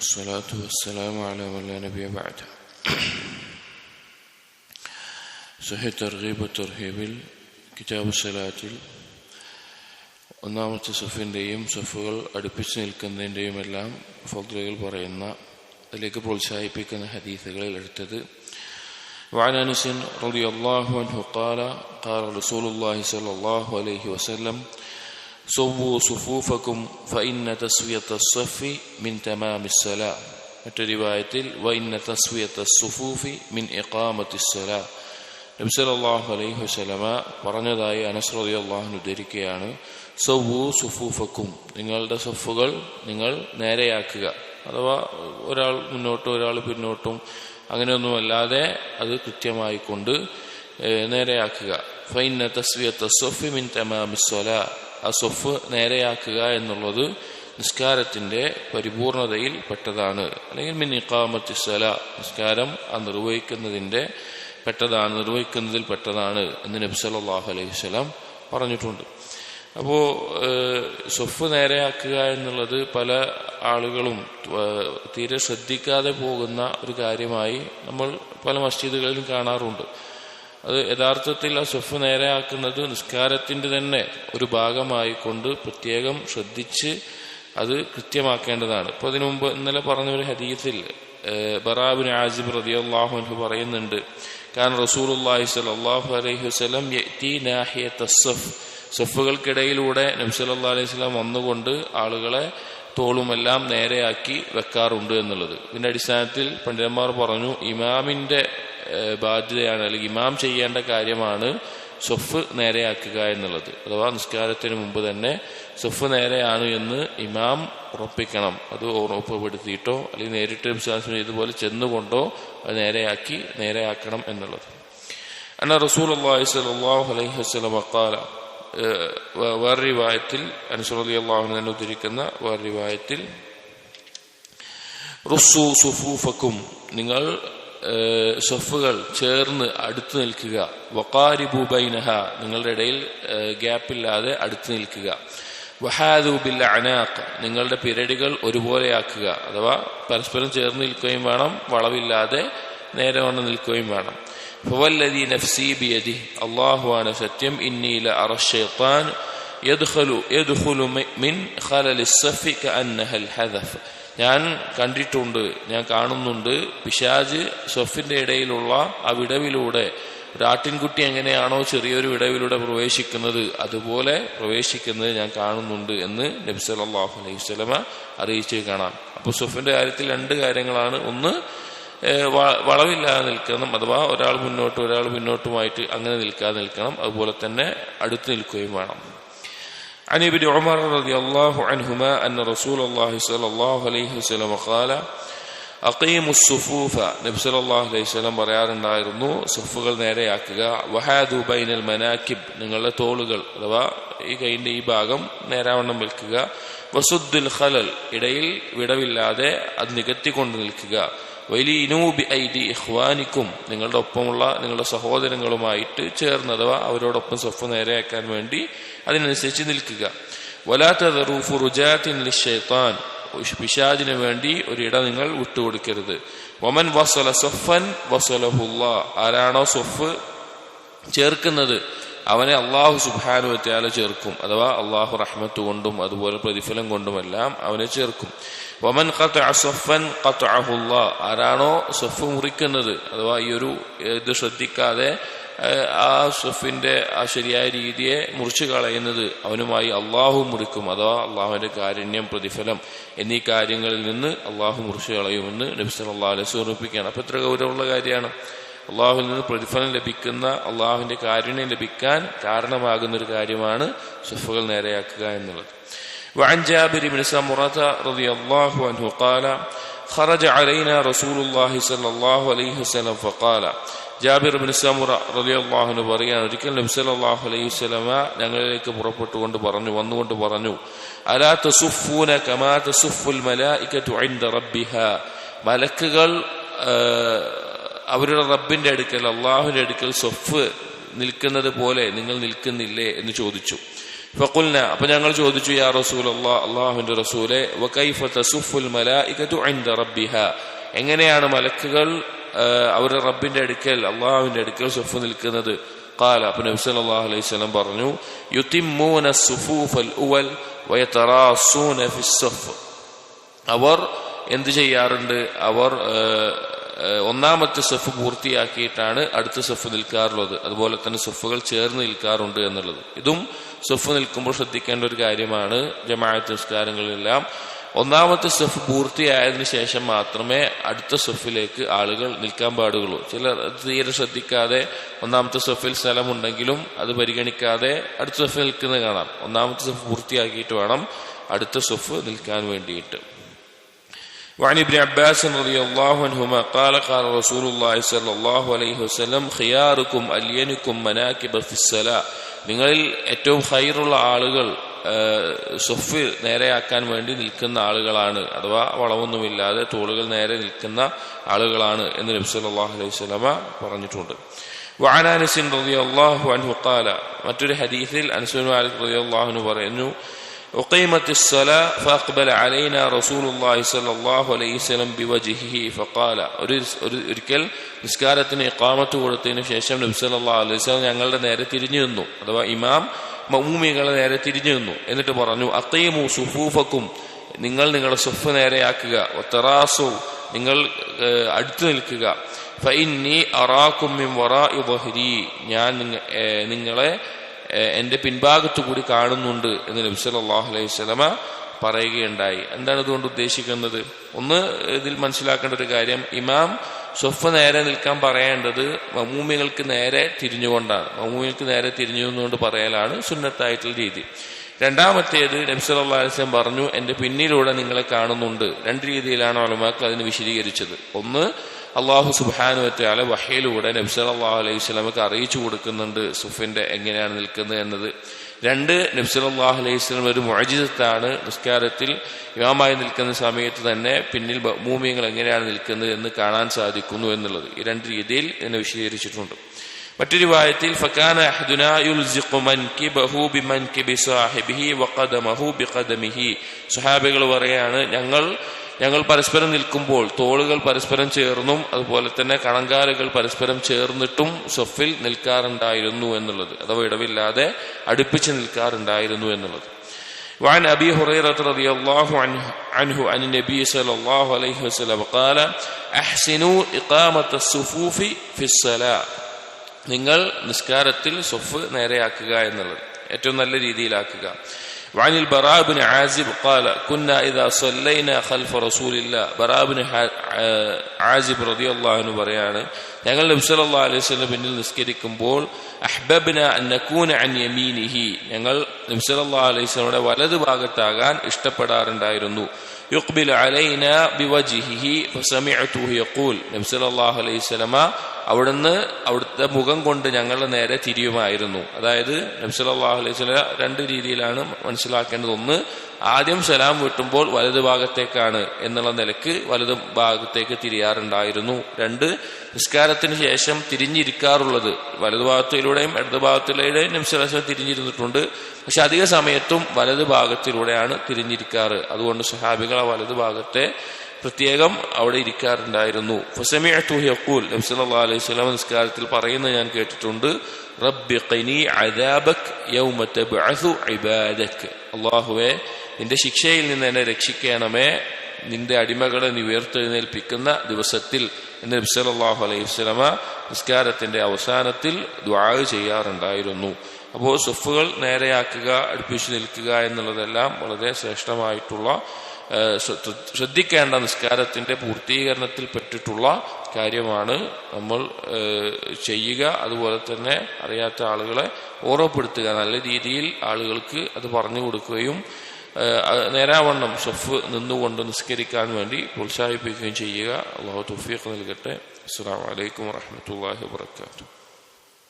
والصلاة والسلام على ولا نبي بعد صحيح ترغيب وترهيب كتاب الصلاة ونعم التصفين ديم صفو ادبسن الكندين ديهم اللام فضل البرينا ذلك بول كان حديث غير ارتد وعن أنس رضي الله عنه قال قال رسول الله صلى الله عليه وسلم സൊവ്വു സുഫൂഫക്കും ഫൈന്ന തസ്വിയത്ത സഫി മിൻ തമാമി സലാ മറ്റൊരു വായത്തിൽ വൈന്ന തസ്വിയത്ത സുഫൂഫി മിൻ ഇഖാമത്തി സലാ നബി സല്ലല്ലാഹു അലൈഹി വസല്ലമ പറഞ്ഞതായി അനസ് റളിയല്ലാഹു ഉദ്ധരിക്കുകയാണ് സവ്വു സുഫൂഫക്കും. നിങ്ങളുടെ സഫുകൾ നിങ്ങൾ നേരെയാക്കുക. അഥവാ ഒരാൾ മുന്നോട്ടും ഒരാൾ പിന്നോട്ടും അങ്ങനെയൊന്നുമല്ലാതെ അത് കൃത്യമായി കൊണ്ട് നേരെയാക്കുക. ഫൈന്ന തസ്വിയത്ത തസ്വഫി മിൻ തമാമിസ്വല ആ സ്വഫ് നേരെയാക്കുക എന്നുള്ളത് നിസ്കാരത്തിന്റെ പരിപൂർണതയിൽ പെട്ടതാണ്. അല്ലെങ്കിൽ മിൻ ഇക്കാമത്തി നിസ്കാരം ആ നിർവഹിക്കുന്നതിന്റെ പെട്ടതാണ് നിർവഹിക്കുന്നതിൽ പെട്ടതാണ് എന്ന് നബി സല്ലല്ലാഹു അലൈഹി സ്വലാം പറഞ്ഞിട്ടുണ്ട്. അപ്പോൾ സ്വഫ് നേരെയാക്കുക എന്നുള്ളത് പല ആളുകളും തീരെ ശ്രദ്ധിക്കാതെ പോകുന്ന ഒരു കാര്യമായി നമ്മൾ പല മസ്ജിദുകളിലും കാണാറുണ്ട്. അത് യഥാർത്ഥത്തിൽ ആ സ്വഫ് നേരെയാക്കുന്നത് നിസ്കാരത്തിന്റെ തന്നെ ഒരു ഭാഗമായി കൊണ്ട് പ്രത്യേകം ശ്രദ്ധിച്ച് അത് കൃത്യമാക്കേണ്ടതാണ്. ഇപ്പൊ അതിനു മുമ്പ് ഇന്നലെ പറഞ്ഞ ഒരു ഹദീസിൽ ബറാബിൻ ആജിബ് റതി അള്ളാഹു അൻഹു പറയുന്നുണ്ട് കാരണം റസൂലുള്ളാഹി സ്വല്ലല്ലാഹു അലൈഹി വസല്ലം യഅതി നാഹിയത സഫ് സഫുകൾക്കിടയിലൂടെ നബി സല്ലല്ലാഹു അലൈഹി വസല്ലം വന്നുകൊണ്ട് ആളുകളെ തോളുമെല്ലാം നേരെയാക്കി വെക്കാറുണ്ട് എന്നുള്ളത്. ഇതിന്റെ അടിസ്ഥാനത്തിൽ പണ്ഡിതന്മാർ പറഞ്ഞു ഇമാമിന്റെ ബാധ്യതയാണ് അല്ലെങ്കിൽ ഇമാം ചെയ്യേണ്ട കാര്യമാണ് സൊഫ് നേരെയാക്കുക എന്നുള്ളത്. അഥവാ നിസ്കാരത്തിന് മുമ്പ് തന്നെ സൊഫ് നേരെയാണ് എന്ന് ഇമാം ഉറപ്പിക്കണം. അത് ഉറപ്പുപെടുത്തിയിട്ടോ അല്ലെങ്കിൽ നേരിട്ട് വിശ്വാസം ചെയ്തുപോലെ ചെന്നുകൊണ്ടോ അത് നേരെയാക്കി നേരെയാക്കണം എന്നുള്ളത്. അന്ന റസൂൽ അള്ളാഹി സ്വല്ലല്ലാഹു അലൈഹി വസല്ലം വഖാല വേറെ റിവായത്തിൽ അനുസൃതി അള്ളാഹു തന്നെ ഉദ്ധരിക്കുന്ന വേറെ റിവായത്തിൽ റുസു സുഫൂഫക്കും നിങ്ങൾ സൊഫുകൾ ചേർന്ന് അടുത്തു നിൽക്കുക. വക്കാരിബൂബൈനഹ നിങ്ങളുടെ ഇടയിൽ ഗ്യാപ്പില്ലാതെ അടുത്തു നിൽക്കുക. വഹാദൂബിൽ അനാഖ് നിങ്ങളുടെ പിരടികൾ ഒരുപോലെയാക്കുക. അഥവാ പരസ്പരം ചേർന്ന് നിൽക്കുകയും വേണം വളവില്ലാതെ നേരെ വന്ന് നിൽക്കുകയും വേണം. ഫവല്ലദി നഫ്സി ബിയദി അള്ളാഹുവാണ് സത്യം. ഇന്നീല അറഷേത്താൻ يدخل يدخل من خلل സഫി കഅന്നഹൽ ഹദഫ്. ഞാൻ കണ്ടിട്ടുണ്ട് ഞാൻ കാണുന്നുണ്ട്. പിശാജ് സൊഫിന്റെ ഇടയിലുള്ള ആ വിടവിലൂടെ ഒരാട്ടിൻകുട്ടി എങ്ങനെയാണോ ചെറിയൊരു വിടവിലൂടെ പ്രവേശിക്കുന്നത് അതുപോലെ പ്രവേശിക്കുന്നത് ഞാൻ കാണുന്നുണ്ട് എന്ന് നബി സല്ലല്ലാഹു അലൈഹി സ്വലമ അറിയിച്ച് കാണാം. അപ്പോൾ സൊഫിന്റെ കാര്യത്തിൽ രണ്ട് കാര്യങ്ങളാണ്. ഒന്ന് വളവില്ലാതെ നിൽക്കണം അഥവാ ഒരാൾ മുന്നോട്ടും ഒരാൾ മുന്നോട്ടുമായിട്ട് അങ്ങനെ നിൽക്കാതെ നിൽക്കണം അതുപോലെ തന്നെ അടുത്ത് നിൽക്കുകയും വേണം. عن ابن عمر رضي الله عنهما أن رسول الله صلى الله عليه وسلم قال അക്കീമു സുഫൂഫ നബി സല്ലല്ലാഹു അലൈഹി വസല്ലം പറയാറുണ്ടായിരുന്നു സഫുകൾ നേരെയാക്കുക വഹാദു ബൈനൽ മനാക്കിബ് നിങ്ങളുടെ തോളുകൾ അഥവാ ഈ കൈന്റെ ഈ ഭാഗം നേരാവണ്ണം വെക്കുക വസുദ്ദുൽ ഖലൽ ഇടയിൽ വിടവില്ലാതെ അത് നികത്തിക്കൊണ്ട് നിൽക്കുക വലിയനൂബി ഐദി ഇഖ്വാനിക്കും നിങ്ങളുടെ ഒപ്പമുള്ള നിങ്ങളുടെ സഹോദരങ്ങളുമായിട്ട് ചേർന്ന് അഥവാ അവരോടൊപ്പം സ്വഫ് നേരെയാക്കാൻ വേണ്ടി അതിനനുസരിച്ച് നിൽക്കുക. വലാത്ത ഫുറുജാത്തിൻ ലിഷൈത്താൻ പിശാജിന് വേണ്ടി ഒരിട നിങ്ങൾ വിട്ടുകൊടുക്കരുത്. വമൻ വസല സൊഫൻ വസലഹുല്ല ആരാണോ സൊഫ് ചേർക്കുന്നത്? അവനെ അള്ളാഹു സുബാനുവത്യാല ചേർക്കും. അഥവാ അള്ളാഹു റഹ്മത്ത് കൊണ്ടും അതുപോലെ പ്രതിഫലം കൊണ്ടുമെല്ലാം അവനെ ചേർക്കും. വമൻ ആരാണോ സൊഫ് മുറിക്കുന്നത് അഥവാ ഈ ഒരു ഇത് ശ്രദ്ധിക്കാതെ ആ സൊഫിന്റെ ആ ശരിയായ രീതിയെ മുറിച്ചു കളയുന്നത് അവനുമായി അള്ളാഹു മുറിക്കും. അഥവാ അള്ളാഹുവിന്റെ കാരുണ്യം പ്രതിഫലം എന്നീ കാര്യങ്ങളിൽ നിന്ന് അള്ളാഹു മുറിച്ചു കളയുമെന്ന് നബിസ് അള്ളാഹു അലൈഹി ഓർമ്മിപ്പിക്കുകയാണ് അപ്പൊ എത്ര ഗൗരവമുള്ള കാര്യമാണ്. അള്ളാഹുവിൽ നിന്ന് പ്രതിഫലം ലഭിക്കുന്ന അള്ളാഹുവിന്റെ കാരുണ്യം ലഭിക്കാൻ കാരണമാകുന്ന ഒരു കാര്യമാണ് സൊഫുകൾ നേരെയാക്കുക എന്നുള്ളത് وعن جابر بن سمرة رضي الله عنه قال خرج علينا رسول الله صلى الله عليه وسلم فقال ജാബിർ ബിൻ സമുറ റളിയല്ലാഹു പറയാൻ ഒരിക്കൽ നബി സല്ലല്ലാഹു അലൈഹി വസല്ലമ ഞങ്ങളിലേക്ക് പുറപ്പെട്ടുകൊണ്ട് പറഞ്ഞു വന്നുകൊണ്ട് പറഞ്ഞു അലാ തസുഫൂന കമാ തസുഫുൽ മലായികതു ഇൻദ റബ്ബിഹ മലക്കുകൾ അവരുടെ റബ്ബിന്റെ അടുക്കൽ അള്ളാഹുവിന്റെ അടുക്കൽ സൊഫ് നിൽക്കുന്നത് പോലെ നിങ്ങൾ നിൽക്കുന്നില്ലേ എന്ന് ചോദിച്ചു ഫഖുൽന അപ്പൊ ഞങ്ങൾ ചോദിച്ചു യാ റസൂൽ അള്ളാഹുവിന്റെ റസൂലെ വകൈഫ തസുഫുൽ മലായികതു ഇൻദ റബ്ബിഹ എങ്ങനെയാണ് മലക്കുകൾ ആ, അവരുടെ റബ്ബിന്റെ അടുക്കൽ അള്ളാഹുവിന്റെ അടുക്കൽ സുഫ് നിൽക്കുന്നത് قال അപ്പൊ നബി സല്ലല്ലാഹു അലൈഹി വസല്ലം പറഞ്ഞു യുതിമ്മൂന الصفوف الأول ويتراصون في الصف അവർ എന്ത് ചെയ്യാറുണ്ട് അവർ ഏഹ്, ഏഹ്, ഒന്നാമത്തെ സെഫ് പൂർത്തിയാക്കിയിട്ടാണ് അടുത്ത സെഫ് നിൽക്കാറുള്ളത്. അതുപോലെ തന്നെ സെഫുകൾ ചേർന്ന് നിൽക്കാറുണ്ട് എന്നുള്ളത്. ഇതും സെഫ് നിൽക്കുമ്പോൾ ശ്രദ്ധിക്കേണ്ട ഒരു കാര്യമാണ് ജമാഅത്ത് നിസ്കാരങ്ങളിലെല്ലാം ഒന്നാമത്തെ സെഫ് പൂർത്തിയായതിനു ശേഷം മാത്രമേ അടുത്ത സെഫിലേക്ക് ആളുകൾ നിൽക്കാൻ പാടുകയുള്ളൂ ചിലർ തീരെ ശ്രദ്ധിക്കാതെ ഒന്നാമത്തെ സെഫിൽ സ്ഥലമുണ്ടെങ്കിലും അത് പരിഗണിക്കാതെ അടുത്ത സെഫിൽ നിൽക്കുന്നത് കാണാം. ഒന്നാമത്തെ സെഫ് പൂർത്തിയാക്കിയിട്ട് വേണം അടുത്ത സെഫ് നിൽക്കാൻ വേണ്ടിയിട്ട്. وعن ابن عباس رضي الله عنهما قال قال رسول الله صلى الله عليه وسلم خياركم ألينكم مناكب في الصلاة നിങ്ങളിൽ ഏറ്റവും ഹൈറുള്ള ആളുകൾ ആ, സൊഫ് നേരെയാക്കാൻ വേണ്ടി നിൽക്കുന്ന ആളുകളാണ് അഥവാ വളവൊന്നുമില്ലാതെ തോളുകൾ നേരെ നിൽക്കുന്ന ആളുകളാണ് എന്ന് നബി സല്ലല്ലാഹു അലൈഹി വസല്ലമ പറഞ്ഞിട്ടുണ്ട് وعن انس رضي الله عنه قال മറ്റൊരു ഹദീസിൽ അനസ് ബിൻ മാലിക് റളിയല്ലാഹു അൻഹു പറയുന്നു أقيمت الصلاة فأقبل علينا رسول الله صلى الله عليه وسلم بوجهه فقال ഒരു ഒരു- ഒരിക്കൽ നിസ്കാരത്തിന് ഇഖാമത്ത് കൊടുത്തതിന് ശേഷം നബി സല്ലല്ലാഹു അലൈഹി വസല്ലം ഞങ്ങളുടെ നേരെ തിരിഞ്ഞു നിന്നു അഥവാ ഇമാം മൗമികളെ നേരെ തിരിഞ്ഞു നിന്നു എന്നിട്ട് പറഞ്ഞു അത്തീമു സുഫൂഫക്കും നിങ്ങൾ നിങ്ങളുടെ സുഫ് നേരെയാക്കുക ഒത്തറാസു നിങ്ങൾ ഏഹ്, അടുത്തു നിൽക്കുക ഫഇന്നി അറാക്കും മിൻ വറാഇ ظهري ഞാൻ നിങ്ങ- ഏഹ്, നിങ്ങളെ എന്റെ പിൻഭാഗത്തു കൂടി കാണുന്നുണ്ട് എന്ന് നബി സല്ലല്ലാഹു അലൈഹി സ്വലമ പറയുകയുണ്ടായി. എന്താണ് ഇതുകൊണ്ട് ഉദ്ദേശിക്കുന്നത്? ഒന്ന് ഇതിൽ മനസ്സിലാക്കേണ്ട ഒരു കാര്യം ഇമാം സ്വഫ് നേരെ നിൽക്കാൻ പറയേണ്ടത് മമ്മൂമികൾക്ക് നേരെ തിരിഞ്ഞുകൊണ്ടാണ്. മമ്മൂമികൾക്ക് നേരെ തിരിഞ്ഞുകൊണ്ട് പറയലാണ് സുന്നത്തായിട്ടുള്ള രീതി. രണ്ടാമത്തേത് നബി സല്ലല്ലാഹു അലൈഹി വസല്ലം പറഞ്ഞു എന്റെ പിന്നിലൂടെ നിങ്ങളെ കാണുന്നുണ്ട്. രണ്ട് രീതിയിലാണ് ഒലമാക്കൾ അതിന് വിശദീകരിച്ചത്. ഒന്ന് അള്ളാഹു സുബാനു വറ്റാല വഹയിലൂടെ നബ്സ് അള്ളാഹു അലൈഹി വസല്ലമക്ക് അറിയിച്ചു കൊടുക്കുന്നുണ്ട് സുഫിന്റെ എങ്ങനെയാണ് നിൽക്കുന്നത് എന്നത്. രണ്ട് നബ്സ് അള്ളാഹു അലൈഹി സ്വലം ഒരു മുഅജിസത്താണ്. നിസ്കാരത്തിൽ ഇമാമായി നിൽക്കുന്ന സമയത്ത് തന്നെ പിന്നിൽ മൂമിയങ്ങൾ എങ്ങനെയാണ് നിൽക്കുന്നത് എന്ന് കാണാൻ സാധിക്കുന്നു എന്നുള്ളത്. ഈ രണ്ട് രീതിയിൽ എന്നെ വിശദീകരിച്ചിട്ടുണ്ട്. മറ്റൊരു വായത്തിൽ ഫക്കാന യുൽസിഖു സ്വഹാബികൾ പറയാണ് ഞങ്ങൾ ഞങ്ങൾ പരസ്പരം നിൽക്കുമ്പോൾ തോളുകൾ പരസ്പരം ചേർന്നും അതുപോലെ തന്നെ കണങ്കാലുകൾ പരസ്പരം ചേർന്നിട്ടും സൊഫിൽ നിൽക്കാറുണ്ടായിരുന്നു എന്നുള്ളത് അഥവാ ഇടവില്ലാതെ അടുപ്പിച്ച് നിൽക്കാറുണ്ടായിരുന്നു എന്നുള്ളത് وعن أبي هريرة رضي الله عنه, عنه عن النبي صلى الله عليه وسلم قال أحسنوا إقامة الصفوف في الصلاة നിങ്ങൾ നിസ്കാരത്തിൽ സൊഫ് നേരെയാക്കുക എന്നുള്ളത് ഏറ്റവും നല്ല രീതിയിലാക്കുക وعن البراء بن عازب قال كنا إذا صلينا خلف رسول الله براء بن عازب رضي الله عنه പറയാണ് ഞങ്ങൾ നബി സല്ലല്ലാഹു അലൈഹി വസല്ലം പിന്നിൽ നിസ്കരിക്കുമ്പോൾ അഹ്ബബ്ന അൻ നകൂന അൻ യമീനിഹി ഞങ്ങൾ നബി സല്ലല്ലാഹു അലൈഹി വസല്ലമയുടെ വലതു ഭാഗത്താകാൻ ഇഷ്ടപ്പെടാറുണ്ടായിരുന്നു യുഖ്ബിൽ അലൈന ബിവജ്ഹിഹി ഫസമിഅതുഹു യഖൂൽ നബി സല്ലല്ലാഹു അലൈഹി വസല്ലമ അവിടുന്ന് അവിടുത്തെ മുഖം കൊണ്ട് ഞങ്ങളുടെ നേരെ തിരിയുമായിരുന്നു. അതായത് നബ്സലാഹു അലൈഹി സ്വല രണ്ട് രീതിയിലാണ് മനസ്സിലാക്കേണ്ടത്. ഒന്ന് ആദ്യം സലാം വീട്ടുമ്പോൾ വലത് ഭാഗത്തേക്കാണ് എന്നുള്ള നിലയ്ക്ക് വലത് ഭാഗത്തേക്ക് തിരിയാറുണ്ടായിരുന്നു. രണ്ട് നിസ്കാരത്തിന് ശേഷം തിരിഞ്ഞിരിക്കാറുള്ളത്. വലതു ഭാഗത്തിലൂടെയും ഇടത് ഭാഗത്തിലൂടെയും നബ്സലാസ്ലം തിരിഞ്ഞിരുന്നിട്ടുണ്ട്. പക്ഷെ അധിക സമയത്തും വലത് ഭാഗത്തിലൂടെയാണ് തിരിഞ്ഞിരിക്കാറ്. അതുകൊണ്ട് സഹാബികൾ ആ വലത് ഭാഗത്തെ പ്രത്യേകം അവിടെ ഇരിക്കാറുണ്ടായിരുന്നു. അലൈഹി നിസ്കാരത്തിൽ പറയുന്നത് ഞാൻ കേട്ടിട്ടുണ്ട്. അല്ലാഹുവേ നിന്റെ ശിക്ഷയിൽ നിന്ന് എന്നെ രക്ഷിക്കണമേ. നിന്റെ അടിമകളെ നീ ഉയർത്തെഴുന്നേൽപ്പിക്കുന്ന ദിവസത്തിൽ എന്ന് നബി സല്ലല്ലാഹു അലൈഹി വസല്ലമ നിസ്കാരത്തിന്റെ അവസാനത്തിൽ ദുആ ചെയ്യാറുണ്ടായിരുന്നു. അപ്പോൾ സുഫുകൾ നേരെയാക്കുക അടുപ്പിച്ചു നിൽക്കുക എന്നുള്ളതെല്ലാം വളരെ ശ്രേഷ്ഠമായിട്ടുള്ള ശ്രദ്ധിക്കേണ്ട നിസ്കാരത്തിന്റെ പൂർത്തീകരണത്തിൽ പെട്ടിട്ടുള്ള കാര്യമാണ് നമ്മൾ ചെയ്യുക. അതുപോലെ തന്നെ അറിയാത്ത ആളുകളെ ഓർമ്മപ്പെടുത്തുക. നല്ല രീതിയിൽ ആളുകൾക്ക് അത് പറഞ്ഞു കൊടുക്കുകയും നേരാവണ്ണം സഫ് നിന്നുകൊണ്ട് നിസ്കരിക്കാൻ വേണ്ടി പ്രോത്സാഹിപ്പിക്കുകയും ചെയ്യുക. അള്ളാഹു തുഫീഖ് നൽകട്ടെ. അസ്സാം വലൈക്കും വാഹമത്തല്ലാഹി വാത്തു